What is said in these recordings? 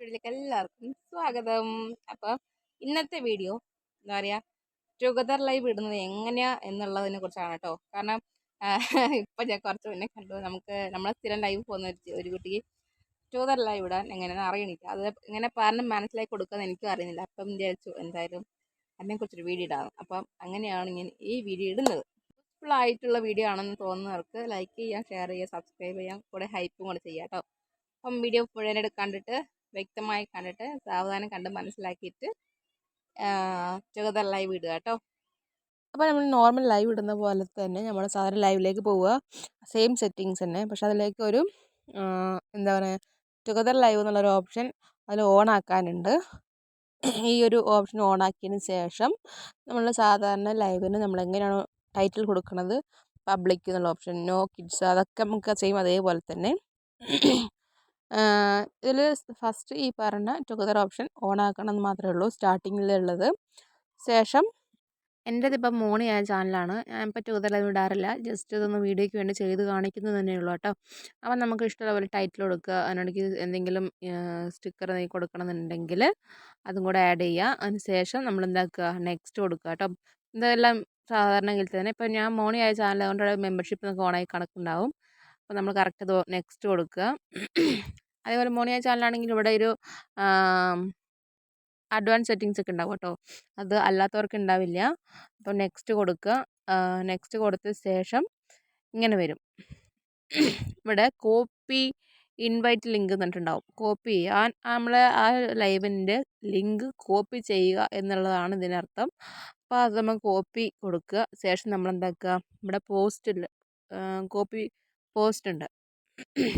വീഡിയോയിലേക്ക് എല്ലാവർക്കും സ്വാഗതം. അപ്പോൾ ഇന്നത്തെ വീഡിയോ എന്താ പറയുക ടുഗദർ ലൈവ് ഇടുന്നത് എങ്ങനെയാ എന്നുള്ളതിനെ കുറിച്ചാണ് കേട്ടോ. കാരണം ഇപ്പം ഞാൻ കുറച്ച് മുന്നേ കണ്ടു നമുക്ക് നമ്മളെ സ്ഥിരം ലൈവ് പോകുന്ന ഒരു കുട്ടി ടുഗദർ ലൈവ് ഇടാൻ എങ്ങനെയാണെന്ന് അറിയണില്ല. അത് എങ്ങനെ പറഞ്ഞ് മനസ്സിലാക്കി കൊടുക്കാൻ എനിക്കും അറിയുന്നില്ല. അപ്പം വിചാരിച്ചു എന്തായാലും അതിനെക്കുറിച്ചൊരു വീഡിയോ ഇടാം. അപ്പം അങ്ങനെയാണ് ഞാൻ ഈ വീഡിയോ ഇടുന്നത്. യൂസ്ഫുൾ ആയിട്ടുള്ള വീഡിയോ ആണെന്ന് തോന്നുന്നവർക്ക് ലൈക്ക് ചെയ്യാം ഷെയർ ചെയ്യാം സബ്സ്ക്രൈബ് ചെയ്യാം കൂടെ ഹൈപ്പും കൂടെ ചെയ്യാം കേട്ടോ. അപ്പം വീഡിയോ മുഴുവനായിട്ട് കണ്ടിട്ട് വ്യക്തമായി കണ്ടിട്ട് സാവധാനം കണ്ട് മനസ്സിലാക്കിയിട്ട് ടുഗദർ ലൈവ് ഇടുക കേട്ടോ. അപ്പോൾ നമ്മൾ നോർമൽ ലൈവ് ഇടുന്ന പോലെ തന്നെ നമ്മൾ സാധാരണ ലൈവിലേക്ക് പോവുക. സെയിം സെറ്റിങ്സ് തന്നെ. പക്ഷെ അതിലേക്ക് ഒരു എന്താ പറയുക ടുഗദർ ലൈവ് എന്നുള്ളൊരു ഓപ്ഷൻ അതിൽ ഓൺ ആക്കാനുണ്ട്. ഈ ഒരു ഓപ്ഷൻ ഓൺ ആക്കിയതിന് ശേഷം നമ്മൾ സാധാരണ ലൈവിന് നമ്മൾ എങ്ങനെയാണോ ടൈറ്റിൽ കൊടുക്കുന്നത് പബ്ലിക് എന്നുള്ള ഓപ്ഷൻ നോ കിഡ്സ് അതൊക്കെ നമുക്ക് സെയിം അതേപോലെ തന്നെ. ഇതിൽ ഫസ്റ്റ് ഈ പറഞ്ഞ ടുഗദർ ഓപ്ഷൻ ഓൺ ആക്കണം എന്ന് മാത്രമേ ഉള്ളൂ സ്റ്റാർട്ടിങ്ങിലുള്ളത് ശേഷം എന്റെതിപ്പം മോണി ആയ ചാനലാണ്. ഞാൻ ഇപ്പോൾ ടുഗദർ ലൈവ് ഇടാറില്ല ജസ്റ്റ് ഇതൊന്ന് വീഡിയോയ്ക്ക് വേണ്ടി ചെയ്ത് കാണിക്കുന്നത് തന്നെ ഉള്ളൂ കേട്ടോ. അപ്പം നമുക്ക് ഇഷ്ടമുള്ള പോലെ ടൈറ്റിൽ കൊടുക്കുക. അതിനിടയ്ക്ക് എന്തെങ്കിലും സ്റ്റിക്കർ നീ കൊടുക്കണമെന്നുണ്ടെങ്കിൽ അതും കൂടെ ആഡ് ചെയ്യുക. അതിന് ശേഷം നമ്മൾ എന്താക്കുക? നെക്സ്റ്റ് കൊടുക്കുക കേട്ടോ. ഇതെല്ലാം സാധാരണ തന്നെ. ഇപ്പം ഞാൻ മോണി ആയ ചാനൽ അതുകൊണ്ട് മെമ്പർഷിപ്പ് നമുക്ക് ഓണായി കണക്കുണ്ടാവും. അപ്പോൾ നമ്മൾ കറക്റ്റ് നെക്സ്റ്റ് കൊടുക്കുക. അതേപോലെ മോണിയ ചാനലാണെങ്കിൽ ഇവിടെ ഒരു അഡ്വാൻസ് സെറ്റിങ്സ് ഒക്കെ ഉണ്ടാവും കേട്ടോ. അത് അല്ലാത്തവർക്ക് ഉണ്ടാവില്ല. അപ്പോൾ നെക്സ്റ്റ് കൊടുക്കുക. നെക്സ്റ്റ് കൊടുത്ത ശേഷം ഇങ്ങനെ വരും. ഇവിടെ കോപ്പി ഇൻവൈറ്റ് ലിങ്ക് എന്നിട്ടുണ്ടാവും കോപ്പി ആ നമ്മൾ ആ ലൈവിന്റെ ലിങ്ക് കോപ്പി ചെയ്യുക എന്നുള്ളതാണ് ഇതിനർത്ഥം. അപ്പോൾ അത് നമ്മൾ കോപ്പി കൊടുക്കുക. ശേഷം നമ്മൾ എന്താക്കുക ഇവിടെ പോസ്റ്റിൽ കോപ്പി പോസ്റ്റ് ഉണ്ട്.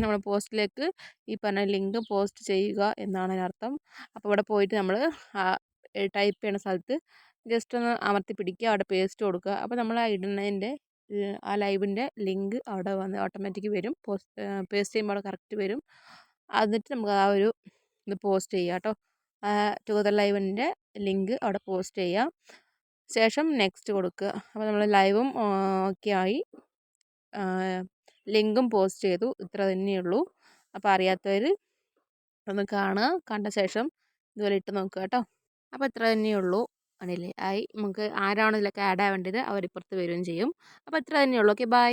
നമ്മൾ പോസ്റ്റിലേക്ക് ഈ പറഞ്ഞ ലിങ്ക് പോസ്റ്റ് ചെയ്യുക എന്നാണ് അതിനർത്ഥം അപ്പോൾ ഇവിടെ പോയിട്ട് നമ്മൾ ടൈപ്പ് ചെയ്യുന്ന സ്ഥലത്ത് ജസ്റ്റ് ഒന്ന് അമർത്തി പിടിക്കുക അവിടെ പേസ്റ്റ് കൊടുക്കുക. അപ്പോൾ നമ്മൾ ഇടുന്നതിന്റെ ആ ലൈവിന്റെ ലിങ്ക് അവിടെ വന്ന് ഓട്ടോമാറ്റിക് വരും. പോസ്റ്റ് പേസ്റ്റ് ചെയ്യുമ്പോൾ അവിടെ കറക്റ്റ് വരും. എന്നിട്ട് നമുക്ക് ആ ഒരു ഇത് പോസ്റ്റ് ചെയ്യുക കേട്ടോ. ടുഗദർ ലൈവിന്റെ ലിങ്ക് അവിടെ പോസ്റ്റ് ചെയ്യാം. ശേഷം നെക്സ്റ്റ് കൊടുക്കുക. അപ്പോൾ നമ്മൾ ലൈവും ഓക്കെ ആയി. ലിങ്കും പോസ്റ്റ് ചെയ്തു. ഇത്ര തന്നെയുള്ളൂ അപ്പോൾ അറിയാത്തവർ ഒന്ന് കാണുക. കണ്ട ശേഷം ഇതുപോലെ ഇട്ട് നോക്കുക കേട്ടോ. അപ്പോൾ ഇത്ര തന്നെയുള്ളൂ ആണല്ലേ ആയി. നമുക്ക് ആരാണോ ഇതിലൊക്കെ ആഡ് ആവേണ്ടത് അവരിപ്പുറത്ത് വരികയും ചെയ്യും. അപ്പോൾ ഇത്ര തന്നെയുള്ളൂ ഓക്കെ ബൈ